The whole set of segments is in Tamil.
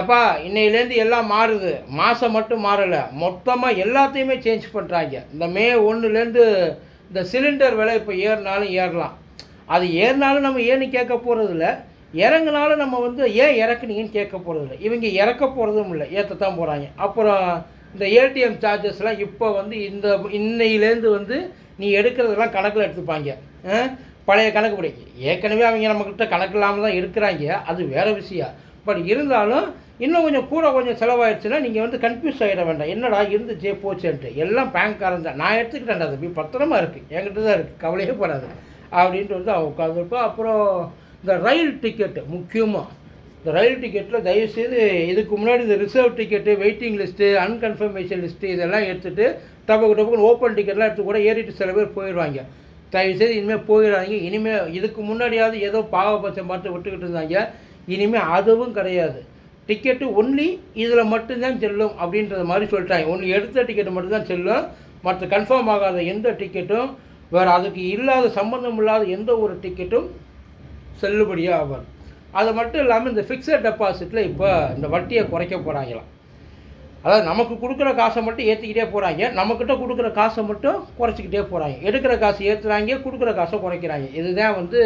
எப்பா இன்னையிலேருந்து எல்லாம் மாறுது. மாதம் மட்டும் மாறலை. மொத்தமாக எல்லாத்தையுமே சேஞ்ச் பண்ணுறாங்க இந்த மே ஒன்றுலேருந்து இந்த சிலிண்டர் விலை இப்போ ஏறினாலும் ஏறலாம். அது ஏறினாலும் நம்ம ஏன்னு கேட்க போகிறதில்ல இறங்குனாலும் நம்ம வந்து ஏன் இறக்குனீங்கன்னு கேட்க போகிறதில்ல இவங்க இறக்க போகிறதும் இல்லை. ஏற்றத்தான் போகிறாங்க அப்புறம் இந்த ஏடிஎம் சார்ஜஸ்லாம் இப்போ வந்து இந்த இன்னையிலேருந்து வந்து நீ எடுக்கிறதெல்லாம் கணக்கில் எடுத்துப்பாங்க. பழைய கணக்கு கணக்குப்படி. ஏற்கனவே அவங்க நம்மக்கிட்ட கணக்கு இல்லாமல் தான் எடுக்கிறாங்க அது வேறு விஷயம். பட் இருந்தாலும் இன்னும் கொஞ்சம் கூட கொஞ்சம் செலவாயிடுச்சுன்னா நீங்கள் வந்து கன்ஃபியூஸ் ஆகிட வேண்டாம். என்னடா இருந்துச்சே போச்சேன்ட்டு. எல்லாம் பேங்க்காரன் தான். நான் எடுத்துக்கிட்டேன்டா அது பத்திரமா இருக்குது என்கிட்ட தான் இருக்குது கவலையே படாது. அப்படின்ட்டு வந்து அவன் உட்காந்துருப்பா அப்புறம் இந்த ரயில் டிக்கெட்டு முக்கியமாக இந்த ரயில் டிக்கெட்டில் தயவுசெய்து இதுக்கு முன்னாடி இந்த reserve ticket waiting list unconfirmation list இதெல்லாம் எடுத்துகிட்டு டபக்கு டபக்குன்னு ஓப்பன் டிக்கெட்லாம் எடுத்து கூட ஏறிட்டு சில பேர் போயிடுவாங்க. தயவுசெய்து இனிமேல் போயிடாதீங்க. இனிமேல் இதுக்கு முன்னாடியாவது ஏதோ பாவபட்சம் பார்த்து விட்டுக்கிட்டு இருந்தாங்க. இனிமேல் அதுவும் கிடையாது. டிக்கெட்டு ஒன்லி இதில் மட்டும்தான் செல்லும் அப்படின்றது மாதிரி சொல்லிட்டாங்க. ஒன்லி எடுத்த டிக்கெட்டு மட்டும்தான் செல்லும். மற்ற கன்ஃபார்ம் ஆகாத எந்த டிக்கெட்டும் வேறு அதுக்கு இல்லாத சம்மந்தம் இல்லாத எந்த ஒரு டிக்கெட்டும் செல்லுபடியாக ஆகாது. அது மட்டும் இல்லாமல் இந்த ஃபிக்ஸட் டெபாசிட்டில் இப்போ இந்த வட்டியை குறைக்க போகிறாங்களாம் அதாவது நமக்கு கொடுக்குற காசை மட்டும் ஏற்றிக்கிட்டே போகிறாங்க நம்மக்கிட்ட கொடுக்குற காசை மட்டும் குறைச்சிக்கிட்டே போகிறாங்க எடுக்கிற காசு ஏற்றுறாங்க கொடுக்குற காசை குறைக்கிறாங்க. இதுதான் வந்து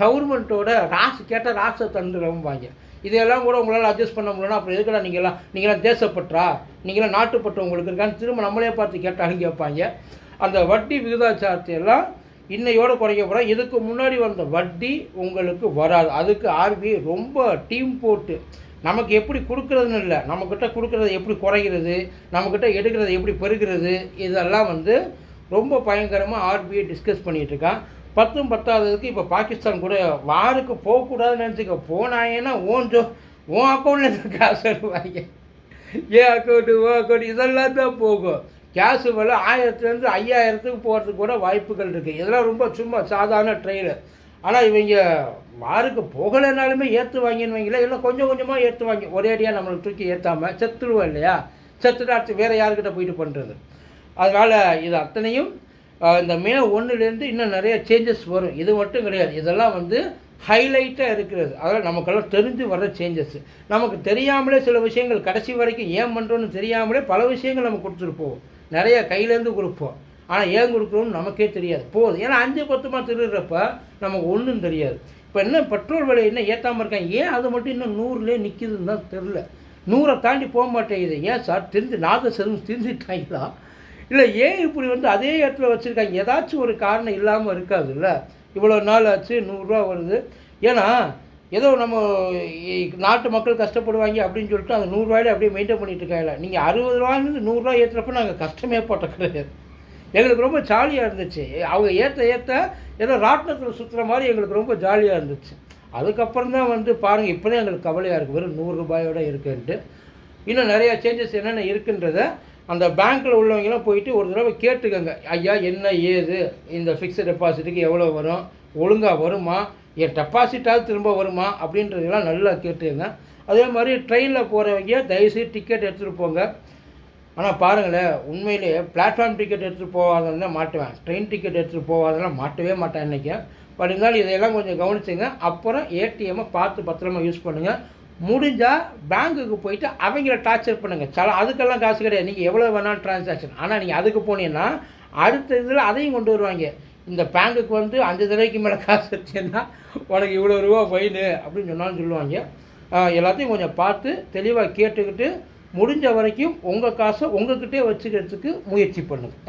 கவர்மெண்ட்டோட ராசு கேட்டால் ராசை தந்துடவும் தண்டுலம்பாங்க இதெல்லாம் கூட உங்களால் அட்ஜஸ்ட் பண்ண முடியலன்னா அப்புறம் எதுக்கடா நீங்களாம் நீங்களாம் தேசப்பற்றா? நீங்களாம் நாட்டுப்பற்று உங்களுக்கு இருக்கான்னு திரும்ப நம்மளே பார்த்து கேட்டாலும் கேட்பாங்க. அந்த வட்டி விகிதாச்சாரத்தை எல்லாம் இன்னையோட குறைக்க போகிறோம் இதுக்கு முன்னாடி வந்த வட்டி உங்களுக்கு வராது. அதுக்கு ஆர்பிஐ ரொம்ப டீம் போட்டு நமக்கு எப்படி கொடுக்குறதுன்னு இல்லை. நம்மக்கிட்ட கொடுக்குறத எப்படி குறைகிறது நம்மக்கிட்ட எடுக்கிறத எப்படி பெருகிறது இதெல்லாம் வந்து ரொம்ப பயங்கரமாக ஆர்பிஐ டிஸ்கஸ் பண்ணிகிட்டு இருக்கான் பத்தும் பத்தாததுக்கு இப்போ பாகிஸ்தான் கூட வாருக்கு போகக்கூடாதுன்னு நினச்சிக்க போனாங்கன்னா ஓன் ஜோ உன் அக்கௌண்ட்லேருந்து காசு வருவாங்க. ஏன் அக்கௌண்ட்டு ஓ அக்கௌண்ட் இதெல்லாம் தான் போகும். கேஸு வில ஆயிரத்துலேருந்து ஐயாயிரத்துக்கு போகிறதுக்கு கூட வாய்ப்புகள் இருக்குது இதெல்லாம் ரொம்ப சும்மா சாதாரண ட்ரெயின் ஆனால் இவங்க வாருக்கு போகலைனாலுமே ஏற்று வைங்களேன். இல்லை கொஞ்சம் கொஞ்சமாக ஏற்றுவாங்க. ஒரே அடியாக நம்மளை தூக்கி ஏற்றாமல் செத்துடுவோம் இல்லையா? செத்துட்டு அடுத்து வேறு யாருக்கிட்ட போயிட்டு பண்ணுறது அதனால் இது அத்தனையும் இந்த மே ஒன்றுலேருந்து இன்னும் நிறைய சேஞ்சஸ் வரும். இது மட்டும் கிடையாது. இதெல்லாம் வந்து ஹைலைட்டாக இருக்கிறது. அதாவது நமக்கெல்லாம் தெரிஞ்சு வர்ற சேஞ்சஸ் நமக்கு தெரியாமலே சில விஷயங்கள் கடைசி வரைக்கும் ஏன் பண்ணுறோன்னு தெரியாமலே பல விஷயங்கள் நம்ம கொடுத்துருப்போம். நிறைய கையிலேருந்து கொடுப்போம். ஆனால் ஏன் கொடுக்குறோம்னு நமக்கே தெரியாது. போதும். ஏன்னா அஞ்சு பத்துமா திருடுறப்ப நமக்கு ஒன்றும் தெரியாது. இப்போ என்ன பெட்ரோல் விலை என்ன ஏற்றாமல் இருக்காங்க? ஏன் அது மட்டும் இன்னும் நூறுலேயே நிற்கிதுன்னு தான் தெரில நூறை தாண்டி போக மாட்டேங்குது. ஏன் சார்? தெரிஞ்சு நாதஸ்வரம் தெரிஞ்சுட்டாங்களா இல்லை ஏன் இப்படி வந்து அதே இடத்துல வச்சுருக்காங்க? ஏதாச்சும் ஒரு காரணம் இல்லாமல் இருக்காதுல்ல? இவ்வளோ நாள் ஆச்சு நூறுரூவா வருது. ஏன்னா ஏதோ நம்ம நாட்டு மக்கள் கஷ்டப்படுவாங்க அப்படின்னு சொல்லிட்டு அந்த நூறுரூவாயில அப்படியே மெயின்டைன் பண்ணிட்டு இருக்காங்க நீங்கள் அறுபது ரூபாயிலிருந்து நூறுரூவா ஏற்றுறப்ப நாங்கள் கஷ்டமே போட்ட கிடையாது. எங்களுக்கு ரொம்ப ஜாலியாக இருந்துச்சு. அவங்க ஏற்ற ஏற்ற ஏதோ ராட்டினத்தில் சுற்றுற மாதிரி எங்களுக்கு ரொம்ப ஜாலியாக இருந்துச்சு. அதுக்கப்புறம் தான் வந்து பாருங்கள் இப்போதான் எங்களுக்கு கவலையாக இருக்குது வெறும் நூறு ரூபாயோட இருக்குன்ட்டு. இன்னும் நிறையா சேஞ்சஸ் என்னென்ன இருக்குன்றதை அந்த பேங்க்கில் உள்ளவங்கெல்லாம் போயிட்டு ஒரு தடவை கேட்டுக்கோங்க. ஐயா என்ன ஏது? இந்த ஃபிக்ஸட் டெபாசிட்டுக்கு எவ்வளோ வரும்? ஒழுங்காக வருமா? என் டெபாசிட்டாவது திரும்ப வருமா? அப்படின்றதெல்லாம் நல்லா கேட்டுக்கோங்க. அதே மாதிரி ட்ரெயினில் போகிறவங்க தயவுசெய்து டிக்கெட் எடுத்துகிட்டு போங்க. ஆனால் பாருங்களேன் உண்மையிலேயே பிளாட்ஃபார்ம் டிக்கெட் எடுத்துகிட்டு போகாதவங்க மாட்டுவேன். ட்ரெயின் டிக்கெட் எடுத்துகிட்டு போகாதெல்லாம் மாட்டவே மாட்டேன் இன்றைக்கி பட் இருந்தாலும் இதையெல்லாம் கொஞ்சம் கவனிச்சுங்க. அப்புறம் ஏடிஎம்மை பார்த்து பத்திரமா யூஸ் பண்ணுங்கள் முடிஞ்சால் பேங்க்குக்கு போயிட்டு அவங்கள டார்ச்சர் பண்ணுங்கள் சில அதுக்கெல்லாம் காசு கிடையாது. நீங்கள் எவ்வளோ வேணாலும் டிரான்சாக்ஷன் ஆனால் நீங்கள் அதுக்கு போனீங்கன்னா அடுத்த இதில் அதையும் கொண்டு வருவாங்க. இந்த பேங்க்குக்கு வந்து அஞ்சு தடவைக்கு மேலே காசு வச்சுன்னா உனக்கு இவ்வளோ ரூபா ஃபைனு அப்படின்னு சொன்னாலும் சொல்லுவாங்க. எல்லாத்தையும் கொஞ்சம் பார்த்து தெளிவாக கேட்டுக்கிட்டு முடிஞ்ச வரைக்கும் உங்கள் காசை உங்ககிட்டே வச்சுக்கிறதுக்கு முயற்சி பண்ணுங்கள்